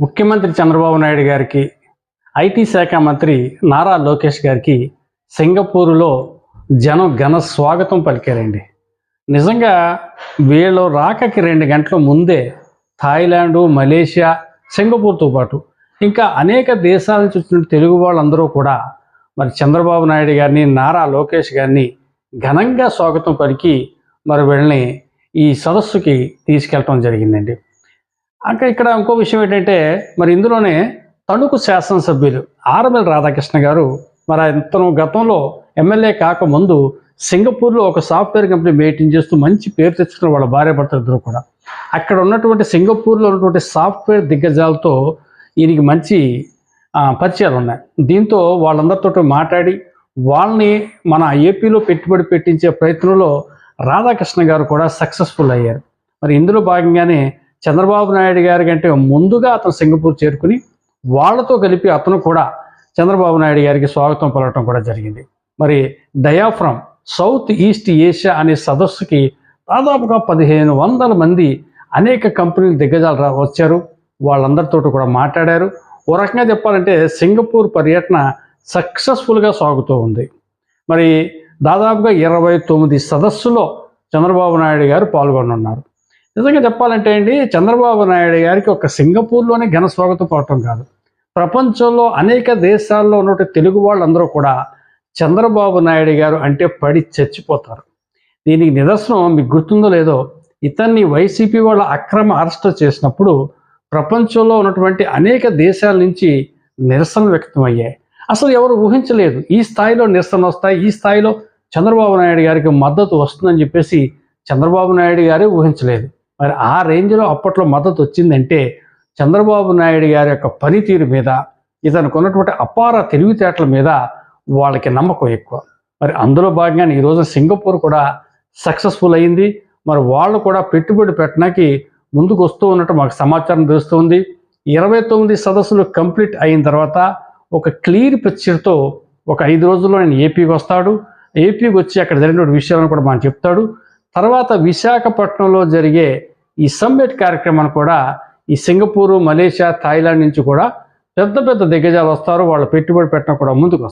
ముఖ్యమంత్రి చంద్రబాబు నాయుడు గారికి ఐటీ శాఖ మంత్రి నారా లోకేష్ గారికి సింగపూరులో జనం ఘన స్వాగతం పలికారండి. నిజంగా వీళ్ళు రాకకి రెండు గంటల ముందే థాయిలాండు మలేషియా సింగపూర్తో పాటు ఇంకా అనేక దేశాల చూసిన తెలుగు వాళ్ళందరూ కూడా మరి చంద్రబాబు నాయుడు గారిని నారా లోకేష్ గారిని ఘనంగా స్వాగతం పలికి మరి వీళ్ళని ఈ సదస్సుకి తీసుకెళ్ళటం జరిగిందండి. అంటే ఇక్కడ ఇంకో విషయం ఏంటంటే మరి ఇందులోనే తణుకు శాసనసభ్యులు ఆర్ఎంఎల్ రాధాకృష్ణ గారు మరి అతను గతంలో ఎమ్మెల్యే కాకముందు సింగపూర్లో ఒక సాఫ్ట్వేర్ కంపెనీ మెయింటైన్ చేస్తూ మంచి పేరు తెచ్చుకున్న వాళ్ళ భార్య భర్త ఇద్దరు కూడా. అక్కడ ఉన్నటువంటి సింగపూర్లో ఉన్నటువంటి సాఫ్ట్వేర్ దిగ్గజాలతో ఈయనకి మంచి పరిచయాలు ఉన్నాయి. దీంతో వాళ్ళందరితో మాట్లాడి వాళ్ళని మన ఏపీలో పెట్టుబడి పెట్టించే ప్రయత్నంలో రాధాకృష్ణ గారు కూడా సక్సెస్ఫుల్ అయ్యారు. మరి ఇందులో భాగంగానే చంద్రబాబు నాయుడు గారి కంటే ముందుగా అతను సింగపూర్ చేరుకుని వాళ్ళతో కలిపి అతను కూడా చంద్రబాబు నాయుడు గారికి స్వాగతం పలకటం కూడా జరిగింది. మరి డయాఫ్రమ్ సౌత్ ఈస్ట్ ఏషియా అనే సదస్సుకి దాదాపుగా పదిహేను వందల మంది అనేక కంపెనీలు దిగ్గజాలు రా వచ్చారు. వాళ్ళందరితో కూడా మాట్లాడారు. ఓ రకంగా చెప్పాలంటే సింగపూర్ పర్యటన సక్సెస్ఫుల్గా సాగుతూ ఉంది. మరి దాదాపుగా ఇరవై తొమ్మిది సదస్సులో చంద్రబాబు నాయుడు గారు పాల్గొనున్నారు నిజంగా చెప్పాలంటే అండి చంద్రబాబు నాయుడు గారికి ఒక సింగపూర్లోనే ఘన స్వాగతం పోవటం కాదు. ప్రపంచంలో అనేక దేశాల్లో ఉన్నటువంటి తెలుగు వాళ్ళందరూ కూడా చంద్రబాబు నాయుడు గారు అంటే పడి చచ్చిపోతారు. దీనికి నిదర్శనం మీకు గుర్తుందో లేదో ఇతన్ని వైసీపీ వాళ్ళ అక్రమ అరెస్ట్ చేసినప్పుడు ప్రపంచంలో ఉన్నటువంటి అనేక దేశాల నుంచి నిరసన వ్యక్తమయ్యాయి అసలు ఎవరు ఊహించలేదు ఈ స్థాయిలో నిరసన వస్తాయి ఈ స్థాయిలో చంద్రబాబు నాయుడు గారికి మద్దతు వస్తుందని చెప్పేసి చంద్రబాబు నాయుడు గారే ఊహించలేదు. మరి ఆ రేంజ్లో అప్పట్లో మద్దతు వచ్చిందంటే చంద్రబాబు నాయుడు గారి యొక్క పనితీరు మీద ఇతనికి ఉన్నటువంటి అపార తెలివితేటల మీద వాళ్ళకి నమ్మకం ఎక్కువ. మరి అందులో భాగంగానే ఈరోజు సింగపూర్ కూడా సక్సెస్ఫుల్ అయింది. మరి వాళ్ళు కూడా పెట్టుబడి పెట్టడానికి ముందుకు వస్తూ ఉన్నట్టు మాకు సమాచారం తెలుస్తుంది. ఇరవై తొమ్మిది సదస్సులు కంప్లీట్ అయిన తర్వాత ఒక క్లియర్ పిక్చర్తో ఒక ఐదు రోజుల్లో నేను ఏపీకి వస్తాడు. ఏపీకి వచ్చి అక్కడ జరిగిన విషయాలను కూడా మనం చెప్తాడు. తర్వాత విశాఖపట్నంలో జరిగే ఈ సమ్మిట్ కార్యక్రమాన్ని కూడా ఈ సింగపూరు మలేషియా థాయిలాండ్ నుంచి కూడా పెద్ద పెద్ద దిగ్గజాలు వస్తారు. వాళ్ళు పెట్టుబడి పెట్టడం కూడా ముందుకు వస్తారు.